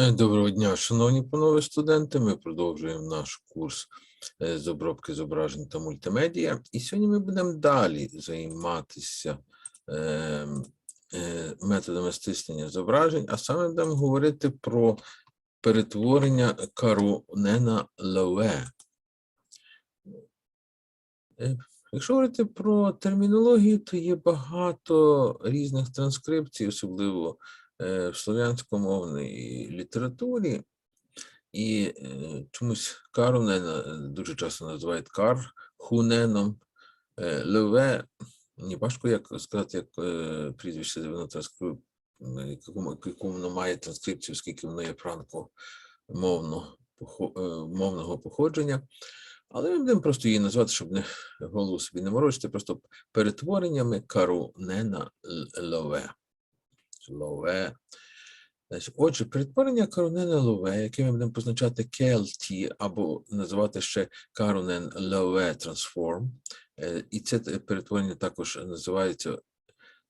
Е, Доброго дня, шановні панове студенти. Ми продовжуємо наш курс е, з обробки зображень та мультимедіа. І сьогодні ми будемо далі займатися е, е, методами стиснення зображень, а саме будемо говорити про перетворення Карунена Лове. Е, Якщо говорити про термінологію, то є багато різних транскрипцій, особливо в слов'янськомовній літературі, і е, чомусь Карунена е, дуже часто називають Кархуненом. Е, Леве, мені важко як сказати, як е, прізвище воно транскрип, якому, воно має транскрипцію, оскільки воно є франкомовно, е, мовного походження. Але ми будемо просто її назвати, щоб не голову собі не морочити, просто перетвореннями Карунена Лове. Лове. Отже, перетворення Карунена Лове, яке ми будемо позначати KLT, або називати ще Карунен Лове Transform. е, І це перетворення також називається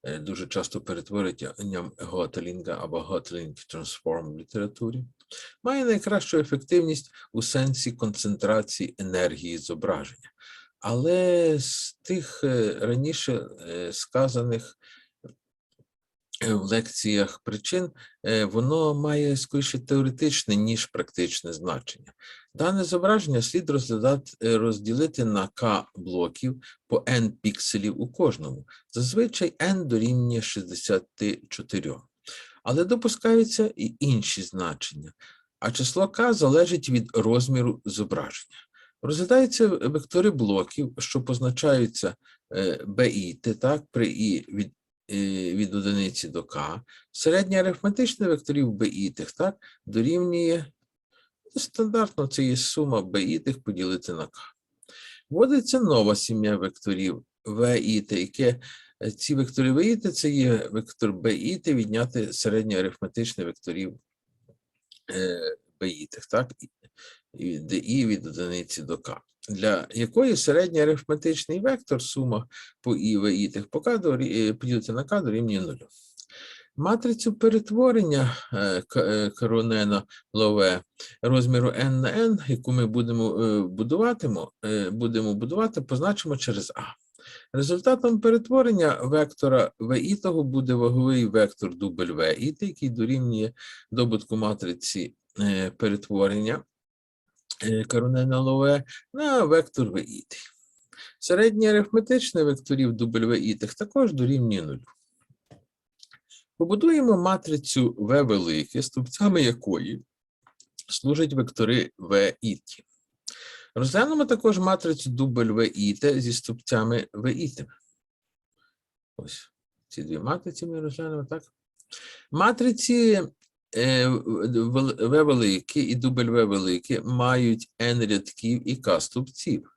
е, дуже часто перетворенням Готелінга або Готелінг Transform в літературі. Має найкращу ефективність у сенсі концентрації енергії зображення. Але з тих е, раніше сказаних в лекціях причин, е, воно має скоріше теоретичне, ніж практичне значення. Дане зображення слід е, розділити на К блоків по n пікселів у кожному. Зазвичай n дорівнює 64. Але допускаються і інші значення, а число k залежить від розміру зображення. Розглядаються вектори блоків, що позначаються е, BI, так, при і від, е, від одиниці до k. Середнє арифметичне векторів BI, так, дорівнює ну, стандартно це є сума BI поділити на k. Вводиться нова сім'я векторів VI, яке е, ці вектори VI це є вектор BI відняти середнє арифметичне векторів е, BI, так, і- і від одиниці до К, для якої середній арифметичний вектор, сума по І, VI тих по К е, поділити на К дорівнює нулю. Матрицю перетворення е, е, Коронена Лове розміру n на n, яку ми будемо будуватимо, будемо будувати, позначимо через А. Результатом перетворення вектора VI того буде ваговий вектор дубль VI, який дорівнює добутку матриці перетворення е, Коронена Лове на вектор VI. Середнє арифметичне векторів VI також дорівнює нулю. Побудуємо матрицю В велике, стовпцями якої служать вектори В іті. Розглянемо також матрицю іте зі стовпцями В іте. Ось ці дві матриці ми розглянемо, так? Матриці В В велике і В велике мають n рядків і k стовпців.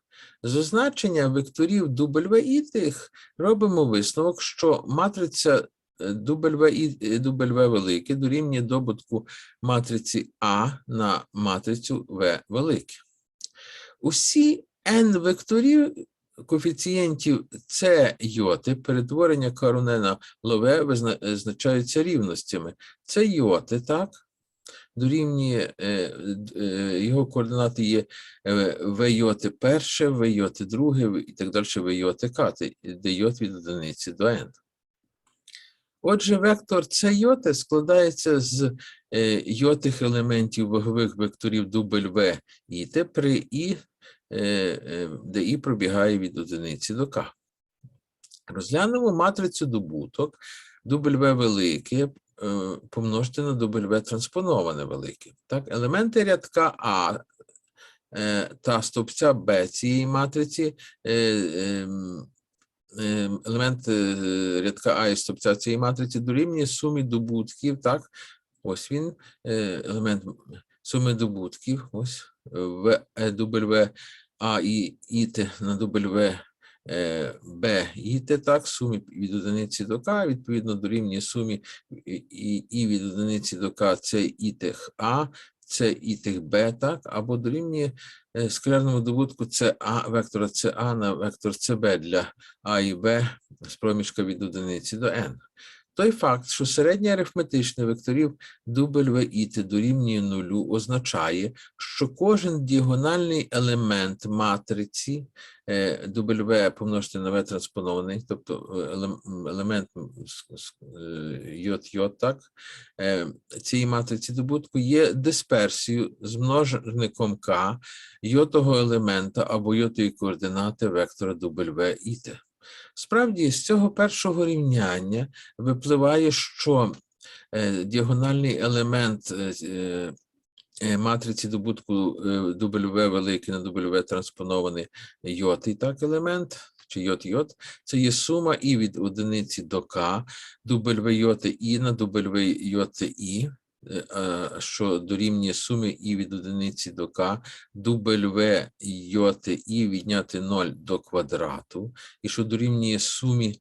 З означення векторів дубль В ітих робимо висновок, що матриця е, дубль В і е, дубль В велике дорівнює добутку матриці А на матрицю В велике. Усі n векторів коефіцієнтів С йоти перетворення Карунена Лове визна- означаються рівностями. Це йоти, так? Дорівнює е, е, його координати є е, В йоти перше, В йоти друге і так далі В йоти К, де йот від одиниці до n. Отже, вектор С йоти складається з йотих елементів вагових векторів дубль В і Т при І, де І пробігає від одиниці до К. Розглянемо матрицю добуток W велике е, помножити на W транспоноване велике. Так, елементи рядка А е, та стовпця Б цієї матриці, е, ем, ем, елемент е, рядка А і стовпця цієї матриці дорівнює сумі добутків. Так, ось він, е, елемент суми добутків, ось в е, W А і ІТ на W е, Б і Т, так, сумі від одиниці до К, відповідно дорівнює сумі і, і, від одиниці до К це і тих А, це і тих Б, так, або дорівнює е, скалярному добутку ЦА, вектора ЦА на вектор ЦБ для А і Б з проміжка від одиниці до N. Той факт, що середнє арифметичне векторів W дорівнює нулю, означає, що кожен діагональний елемент матриці е, W помножити на V транспонований, тобто е, елемент так, е, цієї матриці добутку є дисперсією з множником К йотого елемента або йотої координати вектора W і T. Справді, з цього першого рівняння випливає, що е, діагональний елемент е, е, матриці добутку W великий на W транспонований йотий так, елемент, чи йот йот, це є сума і від одиниці до К, W йоти і на W йоти і, що дорівнює сумі і від одиниці до К, W йоти і відняти 0 до квадрату, і що дорівнює сумі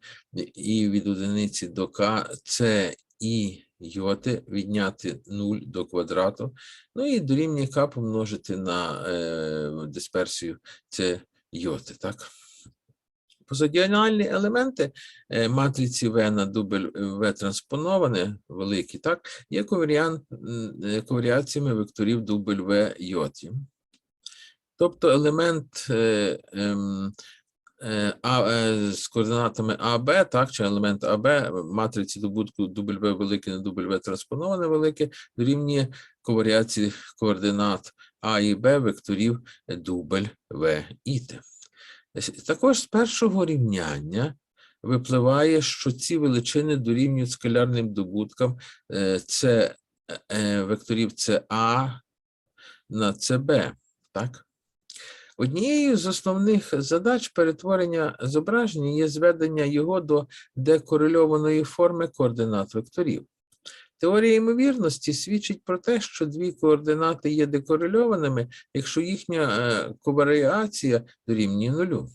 і від одиниці до К, це і йоти відняти 0 до квадрату, ну і дорівнює К помножити на е, дисперсію, це йоти, так? Позадіональні елементи е, матриці В на дубль В транспоноване, великі, так, є коваріаціями векторів дубль В йоті. Тобто елемент е, ем, е, а, з координатами АБ, так, чи елемент АБ матриці добутку W велике на W транспоноване велике дорівнює коваріації координат А і Б векторів дубль В і Т. Також з першого рівняння випливає, що ці величини дорівнюють скалярним добуткам е, це е, векторів СА на СБ. Так? Однією з основних задач перетворення зображення є зведення його до декорельованої форми координат векторів. Теорія ймовірності свідчить про те, що дві координати є декорельованими, якщо їхня е, коваріація дорівнює нулю.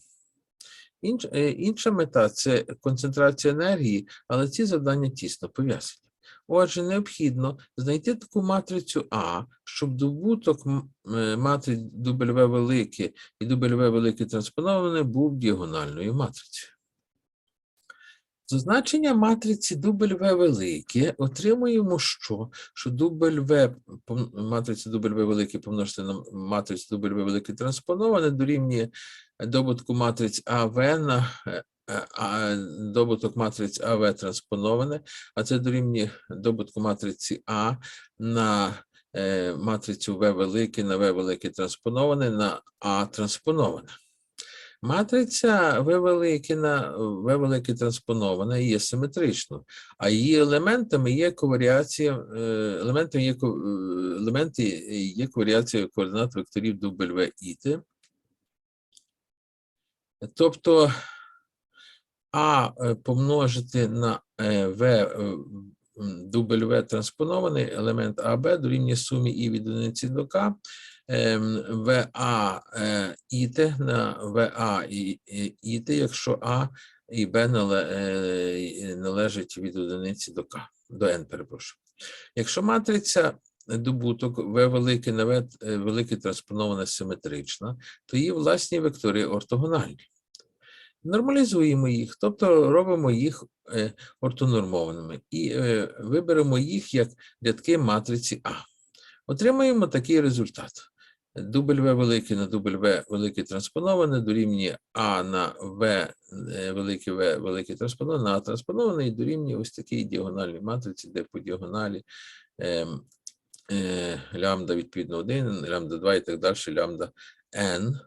Е, інша мета це концентрація енергії, але ці завдання тісно пов'язані. Отже, необхідно знайти таку матрицю А, щоб добуток е, матриць W велике і W велике транспоноване був діагональною матрицею. За значення матриці W велике отримуємо що? Що W, пом- матриця W велике помножити на матрицю W велике транспоноване дорівнює добутку матриць АВ на е, е, а, добуток матриць АВ транспоноване, а це дорівнює добутку матриці А на е, матрицю В велике на В велике транспоноване на А транспоноване. Матриця В велике В велике транспонована є симетричною, а її елементами є коваріація, е, елементами є, е, елементи є коваріація координат векторів W і Т. Тобто А е, помножити на е, В е, W транспонований елемент АБ дорівнює сумі І від одиниці до К, ВА е, іте на ВА і і- якщо А і Б е, належить від одиниці до К, до N, перепрошую. Якщо матриця добуток В велике на В е, велике транспонована симетрична, то її власні вектори ортогональні. Нормалізуємо їх, тобто робимо їх е, ортонормованими і е, виберемо їх як рядки матриці А. Отримаємо такий результат. W велике на W велике транспоноване дорівнює А на В е, велике В велике транспоноване А транспоноване і дорівнює ось такій діагональній матриці, де по діагоналі ем, е, лямбда відповідно 1, лямбда 2 і так далі, лямбда n,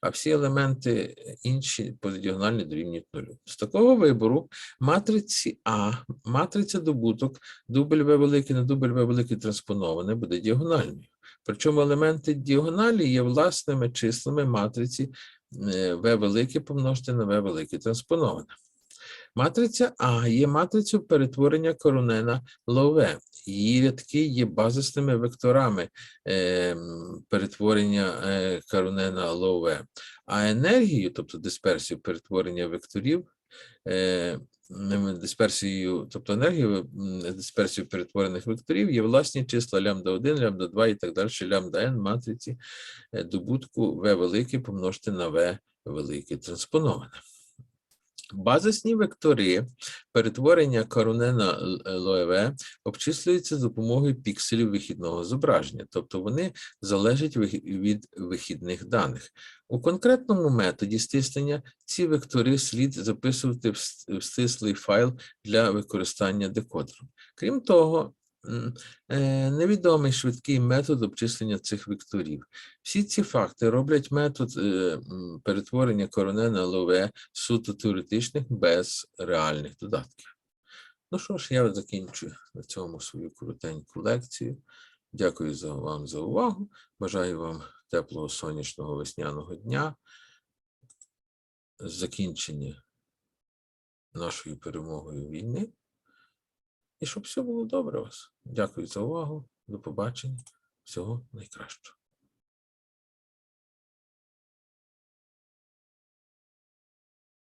а всі елементи е, інші позадіагональні дорівнюють нулю. З такого вибору матриці А, матриця добуток W велике на W велике транспоноване буде діагональною. Причому елементи діагоналі є власними числами матриці е, В велике помножити на В велике транспоноване. Матриця А є матрицею перетворення коронена Лове. Її рядки є базисними векторами е, перетворення е, коронена Лове. А енергію, тобто дисперсію перетворення векторів, е, дисперсією, тобто енергію м, дисперсію перетворених векторів є власні числа лямбда 1, лямбда 2 і так далі, лямбда n матриці е, добутку В велике помножити на В велике транспоноване. Базисні вектори Перетворення коронена Л- Лоеве обчислюється за допомогою пікселів вихідного зображення, тобто вони залежать від вихідних даних. У конкретному методі стиснення ці вектори слід записувати в стислий файл для використання декодером. Крім того, е, невідомий швидкий метод обчислення цих векторів. Всі ці факти роблять метод е, перетворення коронена Лове суто теоретичних без реальних додатків. Ну що ж, я закінчу на цьому свою коротеньку лекцію. Дякую за вам за увагу. Бажаю вам теплого сонячного весняного дня. Закінчення нашою перемогою війни. І щоб все було добре у вас. Дякую за увагу. До побачення. Всього найкращого.